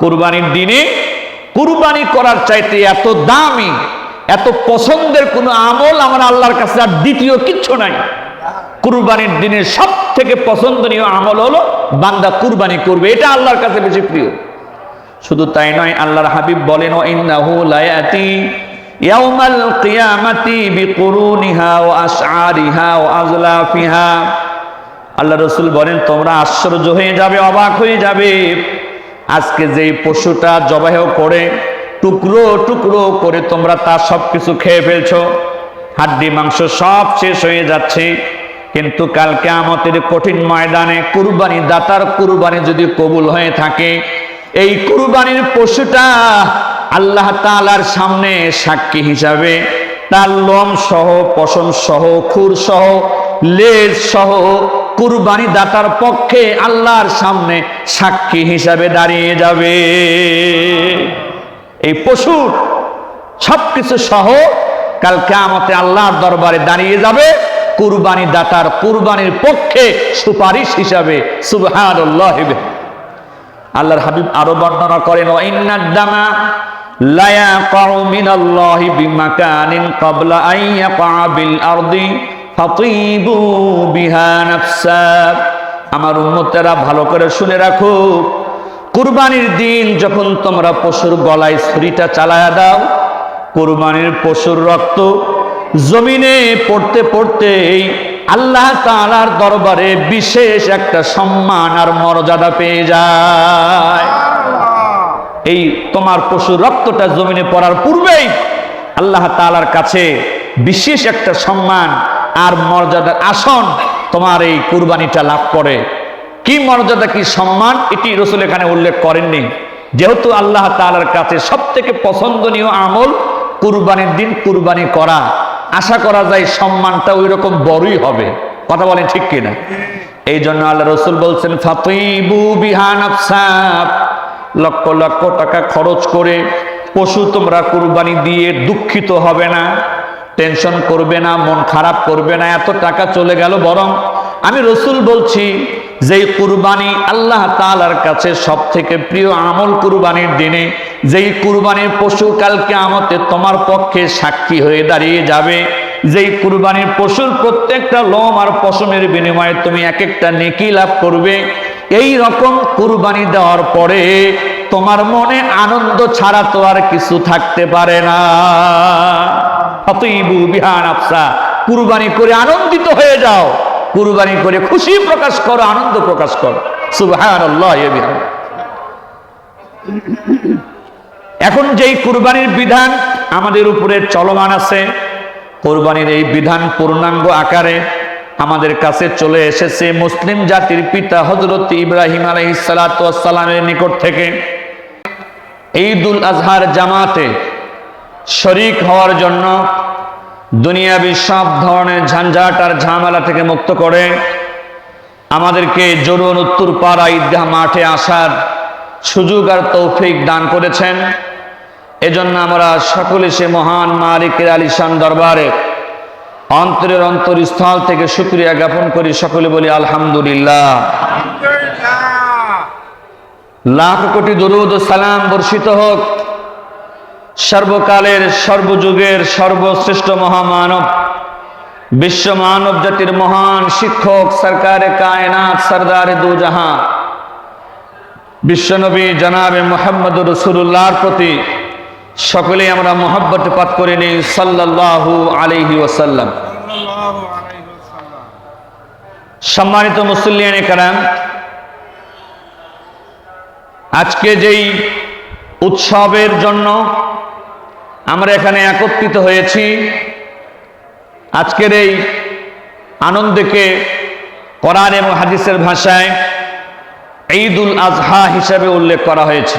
কুরবানির দিনে কুরবানি করার চাইতে এত দামি, এত পছন্দের কোনো আমল আমার আল্লাহর কাছে আর দ্বিতীয় কিচ্ছু নাই। কুরবানির দিনে সব থেকে পছন্দনীয় আমল হলো বান্দা কুরবানি করবে, এটা আল্লাহর কাছে বেশি প্রিয়। শুধু তাই নয়, আল্লাহর হাবিব বলেন আল্লাহ রসুল বলেন, তোমরা আশ্চর্য হয়ে যাবে, অবাক হয়ে যাবে। আজকে যেই পশুটা জবাহ করে, টুকরো টুকরো করে তোমরা তার সব কিছু খেয়ে ফেলছো। হাড্ডি, মাংস সব শেষ হয়ে যাচ্ছে। কিন্তু কালকে আমাদের কঠিন ময়দানে কুরবানি, দাতার কুরবানি যদি কবুল হয়ে থাকে, এই কুরবানির পশুটা আল্লাহ তাআলার সামনে সাক্ষী হিসাবে তার লোম সহ, পশম সহ, খুর সহ, লেজ সহ কুরবানি দাতার পক্ষে আল্লাহর সামনে সাক্ষী হিসাবে দাঁড়িয়ে যাবে। এই পশুর সবকিছু সহ কাল কেয়ামতে আল্লাহর দরবারে দাঁড়িয়ে যাবে, কুরবানি দাতার কুরবানির পক্ষে সুপারিশ হিসাবে, সুবহানাল্লাহ। আল্লাহর হাবিব আরও বর্ণনা করেন দামা লা ইয়াকাউ মিনাল্লাহি বিমাকানিন ক্বাবলা আন ইয়াকা বিল আরদি ফাতিবু বিহা নাফসা। আমার উম্মতেরা ভালো করে শুনে রাখো। কুরবানির দিন যখন তোমরা পশুর গলায় ছুরিটা চালায়া দাও, কুরবানির পশুর রক্ত জমিনে পড়তে পড়তেই আল্লাহ তাআলার দরবারে বিশেষ একটা সম্মান আর মর্যাদা পেয়ে যায়। এই তোমার পশুর রক্তটা জমিনে পড়ার পূর্বেই আল্লাহ তাআলার কাছে বিশেষ একটা সম্মান আর মর্যাদার আসন তোমার এই কুরবানিটা লাভ করে। কি মর্যাদা, কি সম্মান, এটি রসুল এখানে উল্লেখ করেননি। যেহেতু আল্লাহ তালার কাছে সব থেকে পছন্দনীয় আমল কুরবানির দিন কুরবানি করা। আশা করা যায় সম্মানটা ওই রকম বড়ই হবে। কথা বলেন ঠিক কিনা? এই জন্য আল্লাহ রসুল বলছেন লক্ষ লক্ষ টাকা খরচ করে পশু তোমরা কুরবানি দিয়ে দুঃখিত হবে না। টেনশন করবে না, মন খারাপ করবে না, এত টাকা চলে গেল বরং আমি রসুল বলছি, যেই কুরবানি আল্লাহ তালার কাছে সব থেকে প্রিয় আমল কুরবানির দিনে, যেই কুরবানির পশু কালকে আমতে তোমার পক্ষে সাক্ষী হয়ে দাঁড়িয়ে যাবে, যেই কুরবানির পশুর প্রত্যেকটা লোম আর পশমের বিনিময়ে তুমি এক একটা নেকি লাভ করবে, এই রকম কুরবানি দেওয়ার পরে তোমার মনে আনন্দ ছাড়া তো আর কিছু থাকতে পারে না। আফসা, কুরবানি করে আনন্দিত হয়ে যাও। কুরবানি করে খুশি প্রকাশ করো, আনন্দ প্রকাশ করো। সুবহান এখন যেই কুরবানির বিধান আমাদের উপরে চলমান আছে, কোরবানির এই বিধান পূর্ণাঙ্গ আকারে আমাদের কাছে চলে এসেছে মুসলিম জাতির পিতা হজরত ইব্রাহিম আলহিসালামের নিকট থেকে। ঈদুল আজহার জামাতে শরিক হওয়ার জন্য দুনিয়াবি সব ধরনের ঝঞ্ঝাট আর ঝামেলা থেকে মুক্ত করে আমাদেরকে জরুন উত্তর পাড়া ঈদগাহ মাঠে আসার সুযোগ আর তৌফিক দান করেছেন। এজন্য আমরা সকলে সে মহান মালিকের আলিশান দরবারে অন্তরের অন্তরস্থল থেকে শুক্রিয়া জ্ঞাপন করি। সকলে বলি আলহামদুলিল্লাহ। লাখ কোটি দরুদ সালাম বর্ষিত হোক। সর্বকালের, সর্বযুগের, সর্বশ্রেষ্ঠ মহামানব, বিশ্ব মানব জাতির মহান শিক্ষক সরকারে কায়নাত সরদারে দু জাহান বিশ্বনবী জনাবে মোহাম্মদ রসুল্লাহর প্রতি সকলে আমরা মোহাব্বত পাত করে নিই, সাল্লাল্লাহু আলাইহি ওয়াসাল্লাম। সম্মানিত মুসল্লিয়ানে কারাম আজকে যেই উৎসবের জন্য আমরা এখানে একত্রিত হয়েছি, আজকের এই আনন্দকে কোরআন এবং হাদিসের ভাষায় ঈদুল আজহা হিসাবে উল্লেখ করা হয়েছে।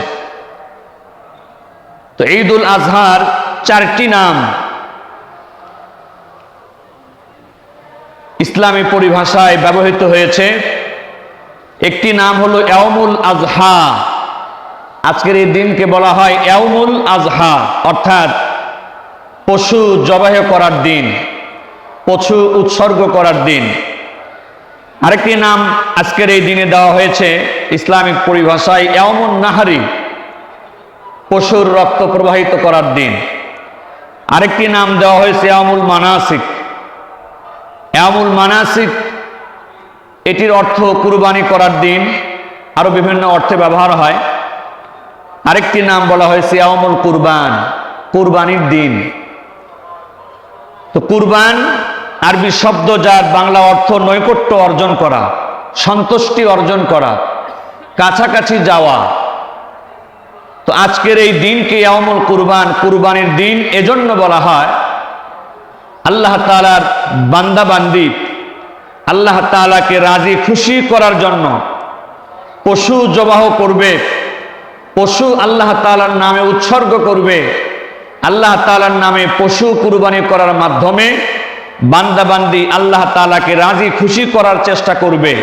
তো ঈদুল আজহার চারটি নাম। ইসলামী পরিভাষায় ব্যবহৃত হয়েছে। একটি নাম হলো ইয়ামুল আজহা। আজকের এই দিনকে বলা হয় ইয়ামুল আজহা, অর্থাৎ পশু জবাহ করার দিন, পশু উৎসর্গ করার দিন। আরেকটি নাম আজকের এই দিনে দেওয়া হয়েছে ইসলামিক পরিভাষায় ইয়ামুন নাহারি, পশুর রক্ত প্রবাহিত করার দিন। আরেকটি নাম দেওয়া হয়েছে আমুল মানাসিক। আমুল মানাসিক, এটির অর্থ কুরবানি করার দিন। আরও বিভিন্ন অর্থে ব্যবহার হয়। আরেকটি নাম বলা হয়েছে আমুল কুরবান, কুরবানির দিন। তো কুরবান আরবি শব্দ যার বাংলা অর্থ নৈকট্য অর্জন করা, সন্তুষ্টি অর্জন করা, কাছাকাছি যাওয়া। তো আজকের এই দিনকে আমল কুরবান, কুরবানির দিন এজন্য বলা হয়। আল্লাহ তালার বান্দাবান্দি, আল্লাহ তালাকে রাজি খুশি করার জন্য পশু জবাহ করবে। পশু আল্লাহ তালার নামে উৎসর্গ করবে। আল্লাহ তালার নামে পশু কুরবানি করার মাধ্যমে বান্দাবান্দি আল্লাহ তালাকে রাজি, খুশি করার চেষ্টা করবে।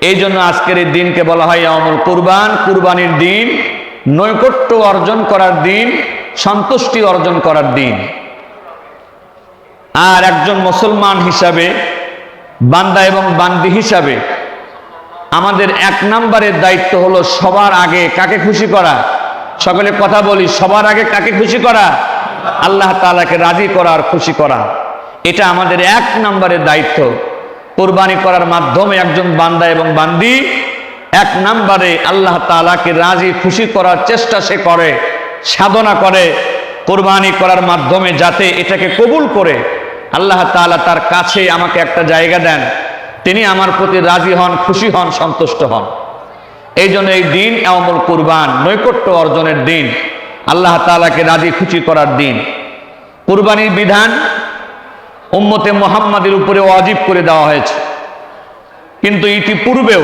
এই জন্য আজকের এই দিনকে বলা হয় আমল কুরবান। কুরবানির দিন, নৈকট্য অর্জন করার দিন, সন্তুষ্টি অর্জন করার দিন। আর একজন মুসলমান হিসাবে, বান্দা এবং বান্দি হিসাবে আমাদের এক নম্বরের দায়িত্ব হলো সবার আগে কাকে খুশি করা? সকলে কথা বলি, সবার আগে কাকে খুশি করা? আল্লাহ তালাকে রাজি করা আর খুশি করা। এটা আমাদের এক নম্বরের দায়িত্ব। কোরবানি করার মাধ্যমে একজন বান্দা এবং বান্দি এক নম্বরে আল্লাহ তালাকে রাজি, খুশি করার চেষ্টা সে করে, সাধনা করে, কোরবানি করার মাধ্যমে যাতে এটাকে কবুল করে। আল্লাহ তাআলা তার কাছে আমাকে একটা জায়গা দেন। তিনি আমার প্রতি রাজি হন, খুশি হন, সন্তুষ্ট হন। এই জন্য এই দিন আমল কুরবান, নৈকট্য অর্জনের দিন, আল্লাহ তাআলাকে রাজি খুশি করার দিন। কুরবানির বিধান উম্মতে মোহাম্মদের উপরে অজীব করে দেওয়া হয়েছে। কিন্তু ইতিপূর্বেও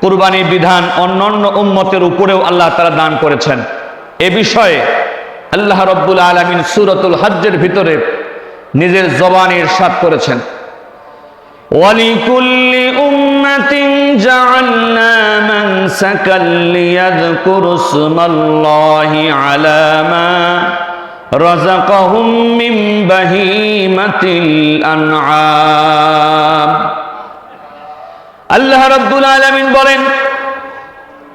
কুরবানির বিধান অন্যান্য উম্মতের উপরেও আল্লাহ তারা দান করেছেন। এ বিষয়ে আল্লাহ রব্বুল আলমিন সুরতুল হজ্জের ভিতরে নিজের জবানের সাত করেছেন। ولكل أمة جعلنا منسكا ليذكروا اسم الله على ما رزقهم من بهيمة الأنعام আল্লাহ রব্বুল আলমিন বলেন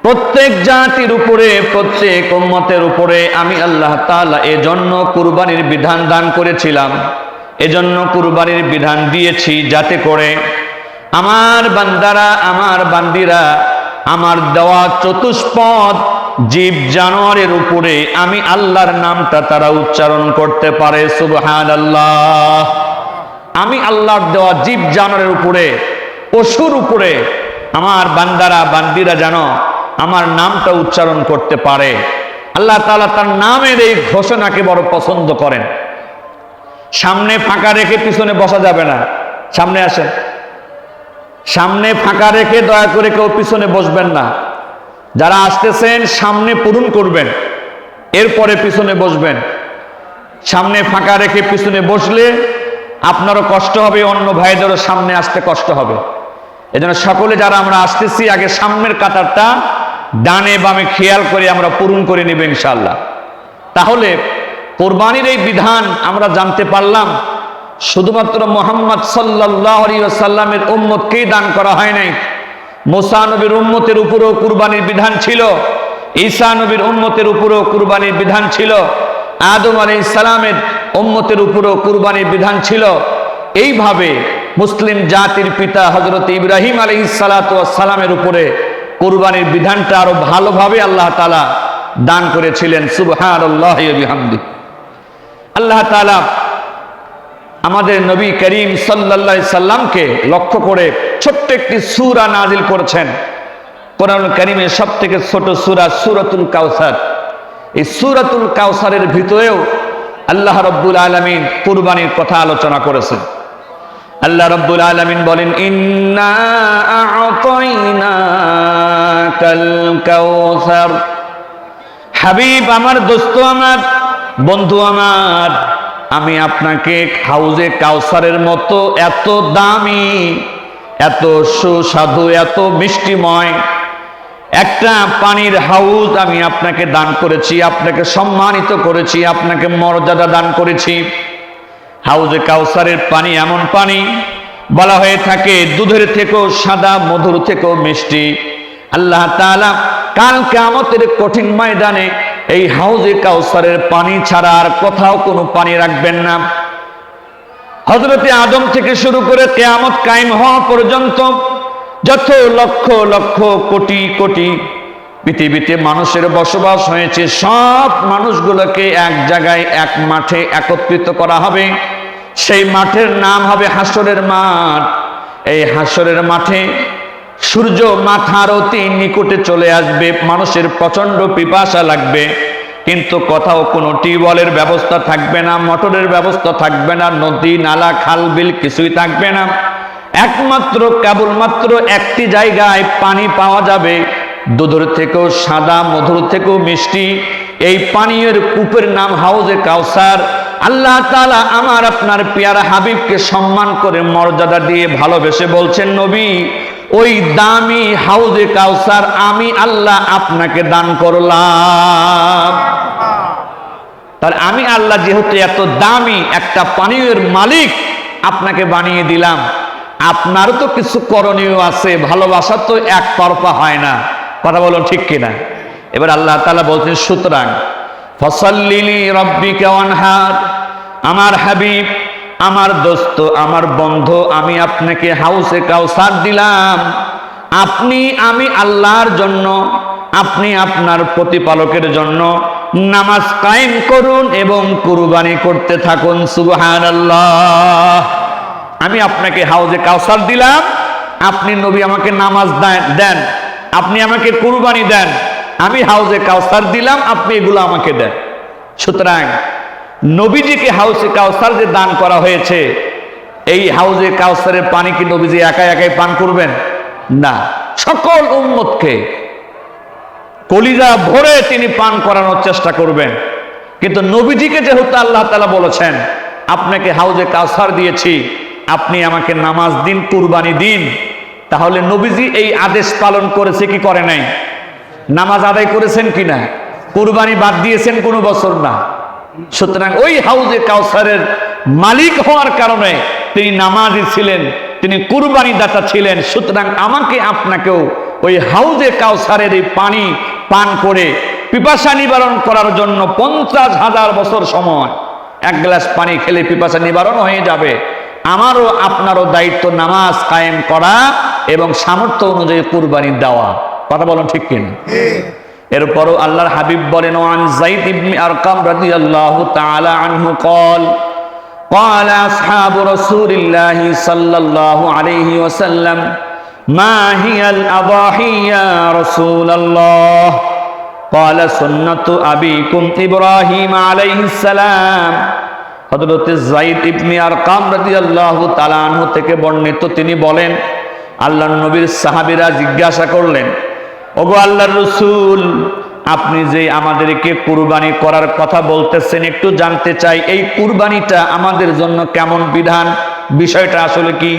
প্রত্যেক জাতির উপরে প্রত্যেক উম্মতের উপরে আমি আল্লাহ তাআলা এজন্য কুরবানির বিধান দান করেছিলাম এজন্য কুরবানির বিধান দিয়েছি যাতে করে আমার বান্দারা, আমার বান্দিরা, আমার দেওয়া চতুষ্পদ জীব জানোয়ারের উপরে আমি আল্লাহর নামটা তারা উচ্চারণ করতে পারে সুবহান আল্লাহ আমি আল্লাহর দেওয়া জীব জানোয়ারের উপরে, পশুর উপরে আমার বান্দারা, বান্দিরা যেন আমার নামটা উচ্চারণ করতে পারে। আল্লাহ তাআলা তার নামের এই ঘোষণাকে বড় পছন্দ করেন। সামনে ফাঁকা রেখে পিছনে বসা যাবে না। সামনে আসেন। সামনে ফাঁকা রেখে দয়া করে কেউ পিছনে বসবেন না। যারা আসতেছেন, সামনে পূরণ করবেন। এরপরে পিছনে বসবেন। সামনে ফাঁকা রেখে পিছনে বসলে আপনারও কষ্ট হবে, অন্য ভাইদেরও সামনে আসতে কষ্ট হবে। এজন্য সকলে যারা আমরা আসতেছি, আগে সামনের কাতারটা ডানে বামে খেয়াল করে আমরা পূরণ করে নেব ইনশাল্লাহ তাহলে কোরবানির এই বিধান আমরা জানতে পারলাম। শুধুমাত্র মোহাম্মদ সাল্লাহ সাল্লামের উম্মতকেই দান করা হয় নাই। মোসা নবীর উম্মতের উপরেও কুরবানির বিধান ছিল। ঈসা নবীর উম্মতের উপরেও কুরবানির বিধান ছিল। আদম আলী ইসলামের উম্মতের উপরেও কুরবানির বিধান ছিল। এইভাবে মুসলিম জাতির পিতা হজরত ইব্রাহিম আলী সালামের উপরে কুরবানির বিধানটা আরও ভালোভাবে আল্লাহ তালা দান করেছিলেন। সুবহান আল্লাহ আল্লাহ তালা আমাদের নবী করিম সাল্লা সাল্লামকে লক্ষ্য করে ছোট্ট একটি সুরা নাজিল করেছেন। কোরআন করিমের সব থেকে ছোট সুরা সুরাতুল কাউসার এই সুরাতুল কাউসারের ভিতরেও আল্লাহ রব্বুল আলমিন কুরবানির কথা আলোচনা করেছেন। আল্লাহ রব্বুল আলমিন বলেন, ইন্না হাবিব, আমার দোস্ত, আমার বন্ধু আমার, আমি আপনাকে হাউজে কাউসারের মতো এত দামি, এত সুস্বাদু, এত মিষ্টিময় একটা পানির হাউজ আমি আপনাকে দান করেছি, আপনাকে সম্মানিত করেছি, আপনাকে মর্যাদা দান করেছি। হাউজে কাউসারের পানি এমন পানি, বলা হয়ে থাকে দুধের থেকেও সাদা, মধুর থেকেও মিষ্টি। আল্লাহ তাআলা কাল কেমতের কঠিন ময়দানে এই হাউজে কাউসারের পানি ছাড়া আর কোথাও কোনো পানি রাখবেন না। হজরতে আদম থেকে শুরু করে কেয়ামত কায়েম হওয়া পর্যন্ত যত লক্ষ লক্ষ কোটি কোটি পৃথিবীতে মানুষের বসবাস হয়েছে, সব মানুষগুলোকে এক জায়গায়, এক মাঠে একত্রিত করা হবে। সেই মাঠের নাম হবে হাসরের মাঠ। এই হাসরের মাঠে সূর্য মাথার অতি নিকটে চলে আসবে, মানুষের প্রচণ্ড পিপাসা লাগবে। কিন্তু কোথাও কোনো টিউবওয়েলের ব্যবস্থা থাকবে না, মোটরের ব্যবস্থা থাকবে না, নদী, নালা, খাল, বিল কিছুই থাকবে না। একমাত্র, কেবলমাত্র একটি জায়গায় পানি পাওয়া যাবে, দুধুর থেকেও সাদা, মধুর থেকেও মিষ্টি। এই পানীয়ের কূপের নাম হাউজে কাউসার। আল্লাহ তালা আমার আপনার পেয়ারা হাবিবকে সম্মান করে মর্যাদা দিয়ে ভালোবেসে বলছেন, নবী, ওই দামি হাউজে কাউসার আমি আল্লাহ আপনাকে দান করলাম। তাহলে আমি আল্লাহ যেহেতু এত দামি একটা পানীয়ের মালিক আপনাকে বানিয়ে দিলাম, আপনারও তো কিছু করণীয় আছে, ভালোবাসা তো এক তরফা হয় না। কথা বলুন ঠিক কিনা? এবার আল্লাহ তালা বলছেন, সুতরাং ফসল্লিলি রব্বি হার আমার হাবিব, আমার দোস্ত, আমার বন্ধু, আমি আপনাকে হাউসে কাউসার দিলাম। আপনি, আমি আল্লাহর জন্য, আপনি আপনার প্রতিপালকের জন্য নামাজ কায়েম করুন এবং কুরবানি করতে থাকুন সুবহান আমি আপনাকে হাউজে কাউসার দিলাম। আপনি নবী আমাকে নামাজ দেন। আপনি আমাকে কুরবানি দেন। আমি হাউজে কাউসার দিলাম, আপনি এগুলো আমাকে দেন। সুতরাং নবীজিকে হাউসে কাউসার যে দান করা হয়েছে, এই হাউজে কাউসারের পানি কি নবীজি একাই একাই পান করবেন? না। সকল উম্মতকে কলিজা ভরে তিনি পান করানোর চেষ্টা করবেন। কিন্তু নবীজিকে যেহেতু আল্লাহ তালা বলেছেন, আপনাকে হাউজে কাউসার দিয়েছি, আপনি আমাকে নামাজ দিন, কুরবানি দিন। তাহলে নবীজি এই আদেশ পালন করেছে কি করে নাই? নামাজ আদায় করেছেন কিনা? কুরবানি বাদ দিয়েছেন কোনো বছর না। সুতরাং ওই হাউজে কাউসারের মালিক হওয়ার কারণে তিনি নামাজি ছিলেন, তিনি কুরবানি দাতা ছিলেন। সুতরাং আমাকে আপনাকেও ওই হাউজে কাউসারের এই পানি পান করে পিপাসা নিবারণ করার জন্য পঞ্চাশ হাজার বছর সময় এক গ্লাস পানি খেলে পিপাসা নিবারণ হয়ে যাবে। আমারও আপনারও দায়িত্ব নামাজ কায়েম করা এবং সামর্থ্য অনুযায়ী কুরবানি দেওয়া। কথা বলুন ঠিক কিনা এরপরও আল্লাহর হাবিব বলেন ওয়ান যায়েদ ইবনে আরকাম রাদিয়াল্লাহু তাআলা আনহু قال قال اصحاب رسول الله صلى الله عليه وسلم ما هي الاضاحي يا رسول الله قال سنة أبيكم إبراهيم عليه السلام হযরত যায়েদ ইবনে আরকাম রাদিয়াল্লাহু তাআলা আনহু থেকে বর্ণিত তিনি বলেন আল্লাহর নবীর সাহাবীরা জিজ্ঞাসা করলেন ওগো আল্লাহর রসুল, আপনি যে আমাদেরকে কুরবানি করার কথা বলতেছেন, একটু জানতে চাই, এই কুরবানিটা আমাদের জন্য কেমন বিধান? বিষয়টা আসলে কি?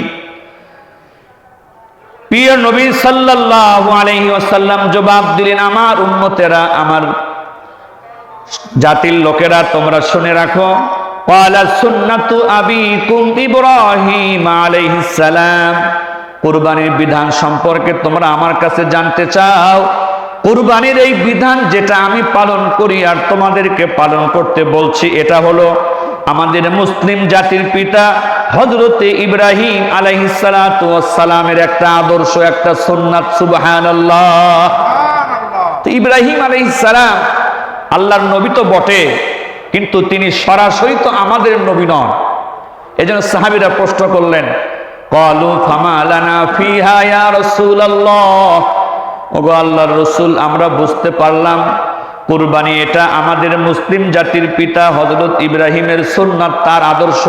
প্রিয় নবী সাল্লাল্লাহু আলাইহি ওয়াসাল্লাম জবাব দিলেন, আমার উম্মতেরা, আমার জাতির লোকেরা, তোমরা শুনে রাখো। ক্বালা সুন্নাতু আবিকুম ইব্রাহিম আলাইহিস সালাম। কুরবানির বিধান সম্পর্কে তোমরা আমার কাছে জানতে চাও। কুরবানির এই বিধান যেটা আমি পালন করি আর তোমাদেরকে পালন করতে বলছি, এটা হলো আমাদের মুসলিম জাতির পিতা হজরতে ইব্রাহিম আলাইহিসালামের একটা আদর্শ, একটা সুন্নাত, সুবহানাল্লাহ। তো ইব্রাহিম আলাইহিসসালাম আল্লাহর নবী তো বটে, কিন্তু তিনি সরাসরি তো আমাদের নবী নন। এজন্য সাহাবীরা প্রশ্ন করলেন কলু ফামা লানা ফিহা ইয়া রাসূলুল্লাহ ওগো আল্লাহর রসুল, আমরা বুঝতে পারলাম, কুরবানি এটা আমাদের মুসলিম জাতির পিতা হজরত ইব্রাহিমের সুন্নাত, তার আদর্শ।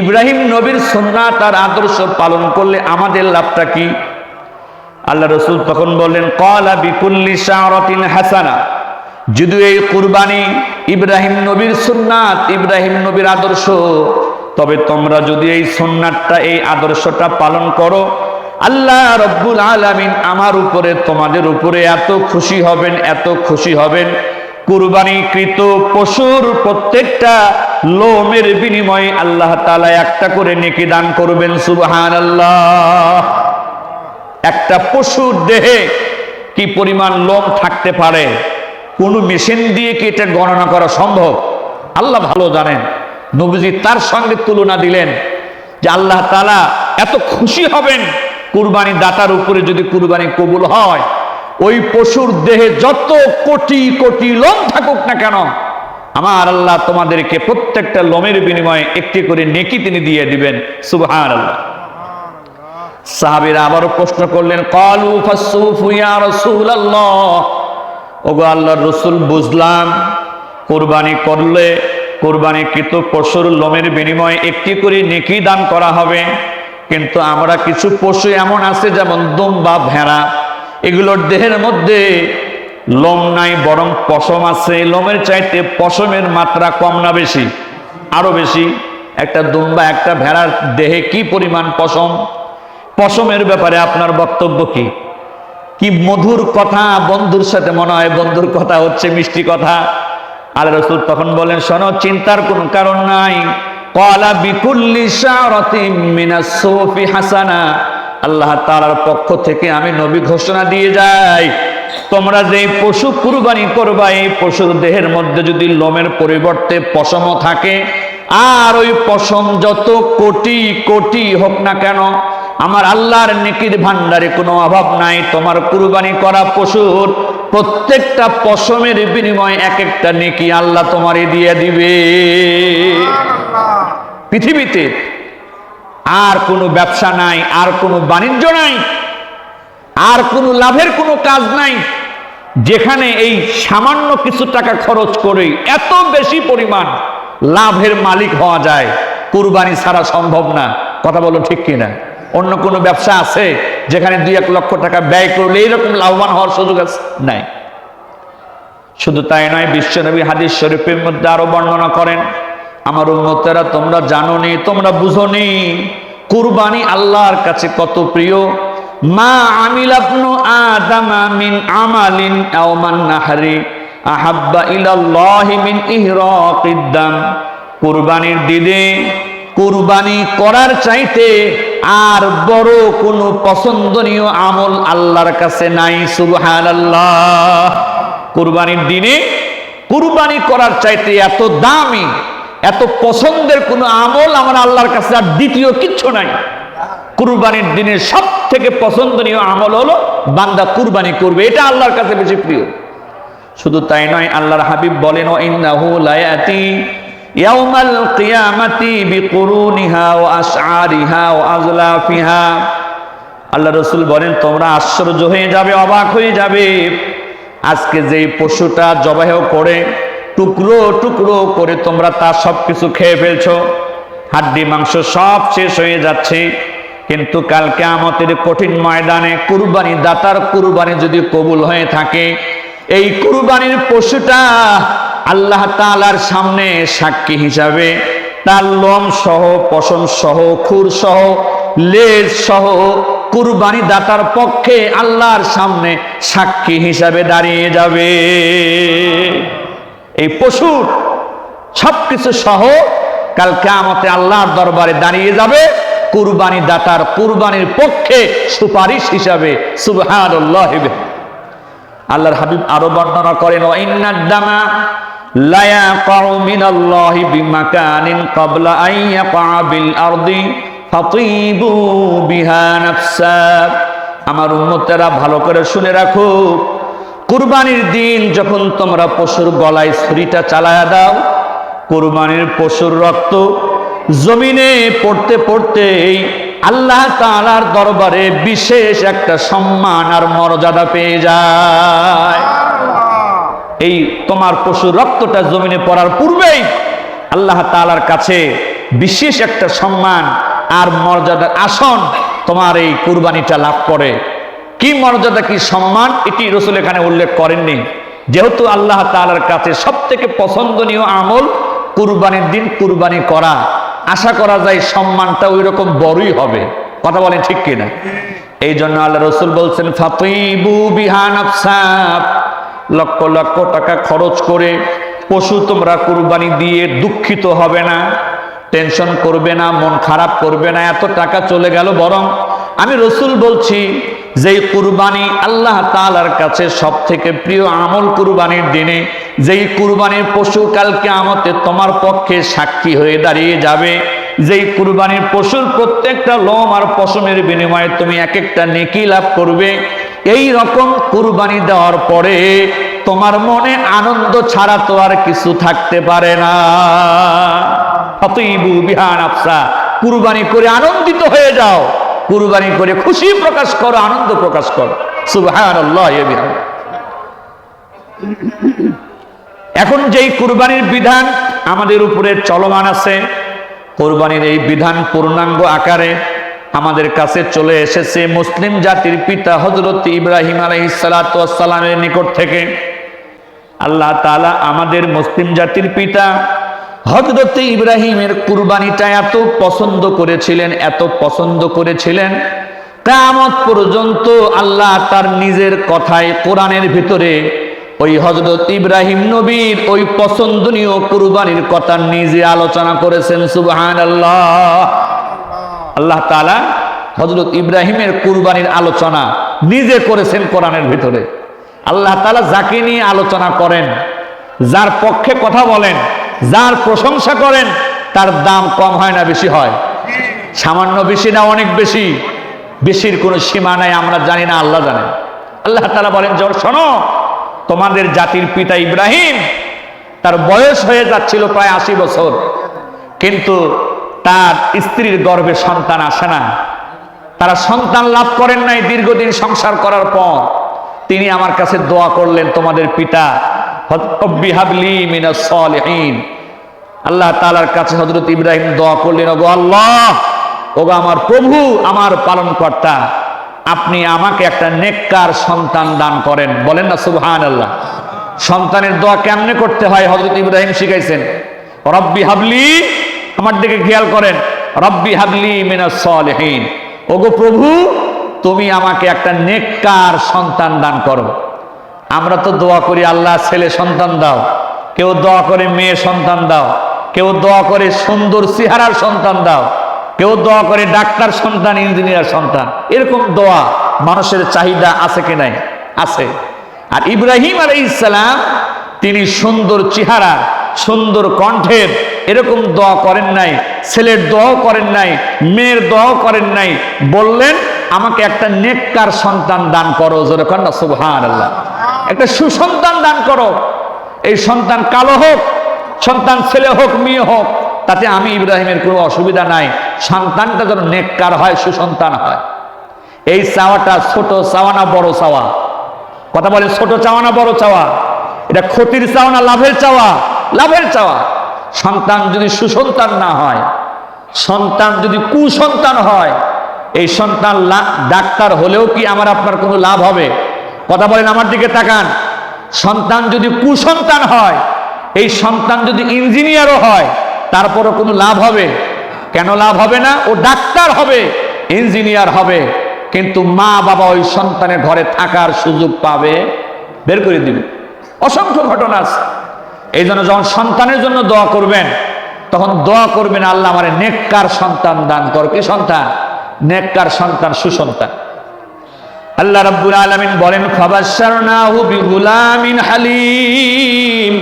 ইব্রাহিম নবীর সুন্নাত, তার আদর্শ পালন করলে আমাদের লাভটা কি? আল্লাহ রসুল তখন বললেন কলা বিকুল্লি শাহরতিন হাসানা। যদি এই কুরবানি ইব্রাহিম নবীর সুন্নাত, ইব্রাহিম নবীর আদর্শ তবে তোমরা যদি এই সুন্নাতটা, এই আদর্শটা পালন করো, আল্লাহ রব্বুল আলামিন আমার উপরে, তোমাদের উপরে এত খুশি হবেন, এত খুশি হবেন। কুরবানিকৃত পশুর প্রত্যেকটা লোমের বিনিময়ে আল্লাহ তাআলা একটা করে নেকি দান করবেন, সুবহানাল্লাহ। একটা পশুর দেহে কি পরিমাণ লোম থাকতে পারে? কোন মেশিন দিয়ে কি এটা গণনা করা সম্ভব? আল্লাহ ভালো জানেন। নবীজি তার সঙ্গে তুলনা দিলেন যে আল্লাহ তালা এত খুশি হবেন কুরবানি দাতার উপরে যদি কুরবানি কবুল হয়। ওই পশুর দেহে যত কোটি কোটি লোম থাকুক না কেন, আমার আল্লাহ তোমাদেরকে প্রত্যেকটা লোমের বিনিময়ে একটি করে নেকি তিনি দিয়ে দিবেন। সুবহান আল্লাহ সাহাবীরা আবারও প্রশ্ন করলেন, কালু ফাসুফু ইয়া রাসূলুল্লাহ? ওগো আল্লাহর রসুল, বুঝলাম। কোরবানি করলে কোরবানি কৃত পশুর লোমের বিনিময়ে একটি করে নেকি দান করা হবে। কিন্তু আমরা কিছু পশু এমন আছে যেমন দম বা ভেড়া। এগুলোর দেহের মধ্যে লোম নাই, বরং পশম আছে। লোমের চাইতে পশমের মাত্রা কম না বেশি আরও বেশি। একটা দুম্বা একটা ভেড়ার দেহে কি পরিমাণ পশম? পশমের ব্যাপারে আপনার বক্তব্য কি? কি মধুর কথা? বন্ধুর সাথে মনে হয় বন্ধুর কথা হচ্ছে মিষ্টি কথা। আল্লাহ রসুল তখন বলেন, শোনো, চিন্তার কোনো কারণ নাই। কলা বিকুল্লি হাসানা। আল্লাহ তাআলার পক্ষ থেকে আমি নবী ঘোষণা দিয়ে যাই, তোমরা যে পশু কুরবানি করবা, এই পশুর দেহের মধ্যে যদি লোমের পরিবর্তে পশমও থাকে, আর ওই পশম যত কোটি কোটি হোক না কেন আমার আল্লাহর নেকির ভান্ডারে কোনো অভাব নাই। তোমার কুরবানি করা পশুর প্রত্যেকটা পশমের বিনিময়ে এক একটা নেকি আল্লাহ তোমারে দিয়ে দিবে। পৃথিবীতে আর কোনো ব্যবসা নাই, আর কোনো বাণিজ্য নাই, আর কোনো লাভের কোনো কাজ নাই। যেখানে এই সামান্য কিছু টাকা খরচ করে এত বেশি পরিমাণ লাভের মালিক হওয়া যায়। কুরবানি ছাড়া সম্ভব না। কথা বলো ঠিক কিনা? অন্য কোনো ব্যবসা আছে যেখানে দুই এক লক্ষ টাকা ব্যয় করলে এইরকম লাভবান হওয়ার সুযোগ আছে? নাই। শুধু তাই নয়, বিশ্বনবী হাদিস শরীফের মধ্যে আরও বর্ণনা করেন, আমার উন্মতেরা তোমরা জানো নি তোমরা বুঝো নি কুরবানি আল্লাহর কাছে কত প্রিয়। মা আমিল আপনু আমালিন নাহারি আহাব্বা মিন কুরবানির দিনে কুরবানি করার চাইতে আর বড় কোনো পছন্দনীয় আমল আল্লাহর কাছে নাই, সুবহানাল্লাহ। কুরবানির দিনে কুরবানি করার চাইতে এত দামি, এত পছন্দের কোনো আমল আমার আল্লাহর কাছে আর দ্বিতীয় কিচ্ছু নাই। কুরবানির দিনে সব থেকে পছন্দনীয় আমল হলো বান্দা কুরবানি করবে, এটা আল্লাহর কাছে বেশি প্রিয়। শুধু তাই নয়, আল্লাহর হাবিব বলেন ও লায়াতি আল্লাহ রসুল বলেন, তোমরা আশ্চর্য হয়ে যাবে, অবাক হয়ে যাবে। আজকে যে পশুটা জবাহ করে, টুকরো টুকরো করে তোমরা তার সব কিছু খেয়ে ফেলছো। হাড্ডি, মাংস সব শেষ হয়ে যাচ্ছে। কিন্তু কালকে আমাদের কঠিন ময়দানে কুরবানি, দাতার কুরবানি যদি কবুল হয়ে থাকে, এই কুরবানির পশুটা আল্লাহ তালার সামনে সাক্ষী হিসাবে তার লোম সহ, পশম সহ, খুর সহ, লেজ সহ কুরবানি দাতার পক্ষে আল্লাহর সামনে সাক্ষী হিসাবে দাঁড়িয়ে যাবে। এই পশুর সবকিছু সহ কাল কেয়ামতে আল্লাহর দরবারে দাঁড়িয়ে যাবে কুরবানি দাতার কুরবানির পক্ষে সুপারিশ হিসাবে, সুবহানাল্লাহ। আল্লাহর হাবিব আরও বর্ণনা করেন ওয়াইন্নাদ দামা আমার উম্মতেরা ভালো করে শুনে রাখো, কুরবানির দিন যখন তোমরা পশুর গলায় ছুরিটা চালায়া দাও, কুরবানির পশুর রক্ত জমিনে পড়তে পড়তেই আল্লাহ তাআলার দরবারে বিশেষ একটা সম্মান আর মর্যাদা পেয়ে যায়। এই তোমার পশুর রক্তটা জমিনে পড়ার পূর্বেই আল্লাহ তাআলার কাছে বিশেষ একটা সম্মান আর মর্যাদার আসন তোমার এই কুরবানিটা লাভ করে। কি মর্যাদা, কি সম্মান, এটি রসুল এখানে উল্লেখ করেননি। যেহেতু আল্লাহ তাআলার কাছে সব থেকে পছন্দনীয় আমল কুরবানির দিন কুরবানি করা। আশা করা যায় সম্মানটা ওই রকম বড়ই হবে। কথা বলেন ঠিক কিনা? এই জন্য আল্লাহ রসুল বলছেন, ফাতিবু বিহান লক্ষ লক্ষ টাকা খরচ করে পশু তোমরা কুরবানি দিয়ে দুঃখিত হবে না, টেনশন করবে না, মন খারাপ করবে না, এত টাকা চলে গেল বরং আমি রসুল বলছি, যেই কুরবানি আল্লাহ তাআলার কাছে সব থেকে প্রিয় আমল কুরবানির দিনে, যেই কুরবানির পশু কালকে আমতে তোমার পক্ষে সাক্ষী হয়ে দাঁড়িয়ে যাবে, যেই কুরবানির পশুর প্রত্যেকটা লোম আর পশমের বিনিময়ে তুমি এক একটা নেকি লাভ করবে এই রকম কুরবানি দেওয়ার পরে তোমার মনে আনন্দ ছাড়া তো আর কিছু থাকতে পারে না। কুরবানি করে আনন্দিত হয়ে যাও। কুরবানি করে খুশি প্রকাশ করো, আনন্দ প্রকাশ করো। সুবহানাল্লাহ, ইয়া বিহান। এখন যেই কুরবানির বিধান আমাদের উপরে চলমান আছে, কোরবানির এই বিধান পূর্ণাঙ্গ আকারে আমাদের কাছে চলে এসেছে মুসলিম জাতির পিতা হজরত ইব্রাহিম আলাইসালামের নিকট থেকে। আল্লাহ তাআলা আমাদের মুসলিম জাতির পিতা হজরত ইব্রাহিমের কুরবানিটা এত পছন্দ করেছিলেন, এত পছন্দ করেছিলেন। কামত পর্যন্ত আল্লাহ তার নিজের কথায় কোরআনের ভিতরে ওই হজরত ইব্রাহিম নবীর ওই পছন্দনীয় কুরবানির কথা নিজে আলোচনা করেছেন সুবহান আল্লাহ আল্লাহ তালা হজরত ইব্রাহিমের কুরবানির আলোচনা নিজে করেছেন কোরআনের ভিতরে। আল্লাহ তালা যাকে নিয়ে আলোচনা করেন, যার পক্ষে কথা বলেন, যার প্রশংসা করেন, তার দাম কম হয় না বেশি হয়। সামান্য বেশি না অনেক বেশি। বেশির কোনো সীমা নাই, আমরা জানি না, আল্লাহ জানেন আল্লাহ তালা বলেন জ্বর শোনো, তোমাদের জাতির পিতা ইব্রাহিম, তার বয়স হয়ে যাচ্ছিল প্রায় আশি বছর। কিন্তু তার স্ত্রীর গর্ভে সন্তান আসে না। তারা সন্তান লাভ করেন নাই দীর্ঘদিন সংসার করার পর। তিনি আমার কাছে দোয়া করলেন, তোমাদের পিতা আল্লাহ তাআলার কাছে হযরত ইব্রাহিম দোয়া করলেন, ওগো আল্লাহ, ওগো আমার প্রভু, আমার পালনকর্তা, আপনি আমাকে একটা নেককার সন্তান দান করেন। বলেন না, সুবহানাল্লাহ। সন্তানের দোয়া কেমনে করতে হয়? হজরত ইব্রাহিম শিখাইছেন, রব্বি হাবলি আমার দিকে খেয়াল করেন, রব্বি হাবলি মিনাস সালিহিন। ওগো প্রভু, তুমি আমাকে একটা নেককার সন্তান দান করো। আমরা তো দোয়া করি, আল্লাহ, ছেলে সন্তান দাও। কেউ দোয়া করে মেয়ে সন্তান দাও। কেউ দোয়া করে সুন্দর চেহারার সন্তান দাও। কেউ দোয়া করে ডাক্তার সন্তান, ইঞ্জিনিয়ার সন্তান। এরকম দোয়া মানুষের চাহিদা আছে কি নাই? আছে। আর ইব্রাহিম আলাই ইসলাম তিনি সুন্দর চেহারা, সুন্দর কণ্ঠের এরকম দোয়া করেন নাই, ছেলের দোয়াও করেন নাই, মেয়ের দোয়াও করেন নাই, বললেন, আমাকে একটা নেককার সন্তান দান করো। জোরে কন্যা সুবহান আল্লাহ একটা সুসন্তান দান করো। এই সন্তান কালো হোক, সন্তান ছেলে হোক, মেয়ে হোক, তাতে আমি ইব্রাহিমের কোনো অসুবিধা নাই। সন্তানটা যেন নেককার হয়, সুসন্তান হয়। এই চাওয়াটা ছোট চাওয়া না বড় চাওয়া? কথা বলে ছোট চাওয়া না বড় চাওয়া? এটা ক্ষতির চাওয়া না লাভের চাওয়া? লাভের চাওয়া। সন্তান যদি সুসন্তান না হয়, সন্তান যদি কুসন্তান হয়, এই সন্তান ডাক্তার হলেও কি আমার আপনার কোনো লাভ হবে? কথা বলেন আমার দিকে তাকান। সন্তান যদি কুসন্তান হয়, এই সন্তান যদি ইঞ্জিনিয়ারও হয়, তারপরও কোনো লাভ হবে? কেন লাভ হবে না? ও ডাক্তার হবে, ইঞ্জিনিয়ার হবে। কিন্তু মা বাবা ওই সন্তানের ঘরে থাকার সুযোগ পাবে? বের করে দিবে। অসংখ্য ঘটনা আছে। এই জন্য যখন সন্তানের জন্য দোয়া করবেন, তখন দোয়া করবেন, আল্লাহ আমার নেককার সন্তান দান কর। কি সন্তান? নেককার সন্তান, সুসন্তান। আল্লাহ রাব্বুল আলামিন বলেন, ফাবাশশারনাহু বিগুলামিন হালিম।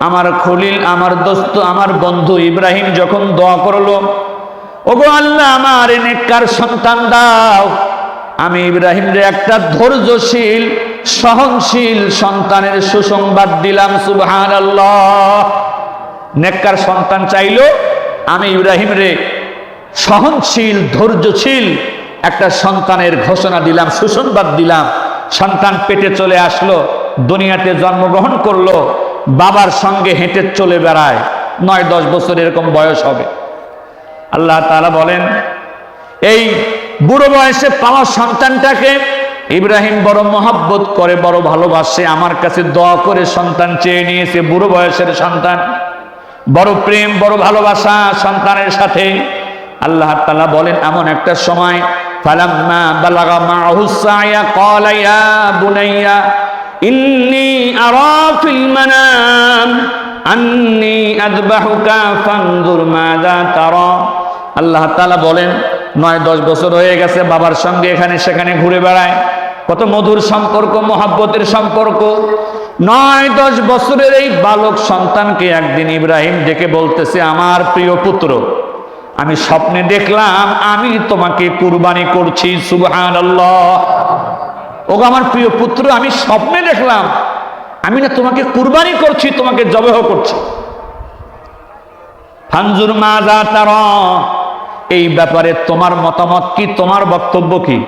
আমার খলিল, আমার দোস্ত, আমার বন্ধু ইব্রাহিম যখন দোয়া করল, ওগো আল্লাহ আমার নেককার সন্তান দাও। আমি ইব্রাহিম রে একটা ধৈর্যশীল সহনশীল সন্তানের সুসংবাদ দিলাম সুবহান নেককার সন্তান চাইলো, আমি ইব্রাহিম রে সহনশীল, ধৈর্যশীল একটা সন্তানের ঘোষণা দিলাম, সুসংবাদ দিলাম। সন্তান পেটে চলে আসলো, দুনিয়াতে জন্মগ্রহণ করল, বাবার সঙ্গে হেঁটে চলে বেড়ায়। নয়, দশ বছর এরকম বয়স হবে। আল্লাহ তাআলা বলেন, এই বুড়ো বয়সে পাওয়া সন্তানটাকে ইব্রাহিম বড় মহাব্বত করে, বড় ভালোবাসে, আমার কাছে দোয়া করে সন্তান চেয়ে নিয়েছে, বুড়ো বয়সের সন্তান। বড় প্রেম, বড় ভালোবাসা সন্তানের সাথে। আল্লাহ তালা বলেন, এমন একটা সময় ইয়া বুনাইয়া, ইন্নী আল্লাহ বলেন নয়, দশ বছর হয়ে গেছে, বাবার সঙ্গে এখানে, সেখানে ঘুরে বেড়ায়। কত মধুর সম্পর্ক, মহাব্বতের সম্পর্ক। নয়, দশ বছরের এই বালক সন্তানকে একদিন ইব্রাহিম ডেকে বলতেছে, আমার প্রিয় পুত্র, আমি স্বপ্নে দেখলাম, আমি তোমাকে কুরবানি করছি সুবহান ও আমার প্রিয় পুত্র, আমি স্বপ্নে দেখলাম, আমি না তোমাকে কুরবানি করছি, তোমাকে জবেহ করছি। ফানজুর মাজা তার এই ব্যাপারে তোমার মতামত কি? তোমার বক্তব্য কি?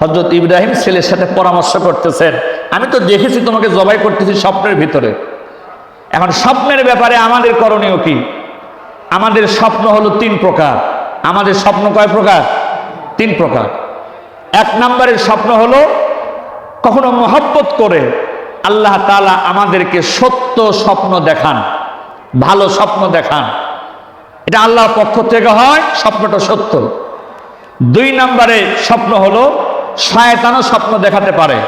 হজরত ইব্রাহিম ছেলের সাথে পরামর্শ করতেছেন। আমি তো দেখেছি তোমাকে জবাই করতেছি স্বপ্নের ভিতরে। এখন স্বপ্নের ব্যাপারে আমাদের করণীয় কি? আমাদের স্বপ্ন হলো তিন প্রকার। আমাদের স্বপ্ন কয় প্রকার? তিন প্রকার। এক নম্বরের স্বপ্ন হলো কখনো মহব্বত করে আল্লাহ তাআলা আমাদেরকে সত্য স্বপ্ন দেখান, ভালো স্বপ্ন দেখান। এটা আল্লাহর পক্ষ থেকে হয়, স্বপ্নটা সত্য। দুই নম্বরে স্বপ্ন হলো, শয়তানও স্বপ্ন দেখাতে পারে।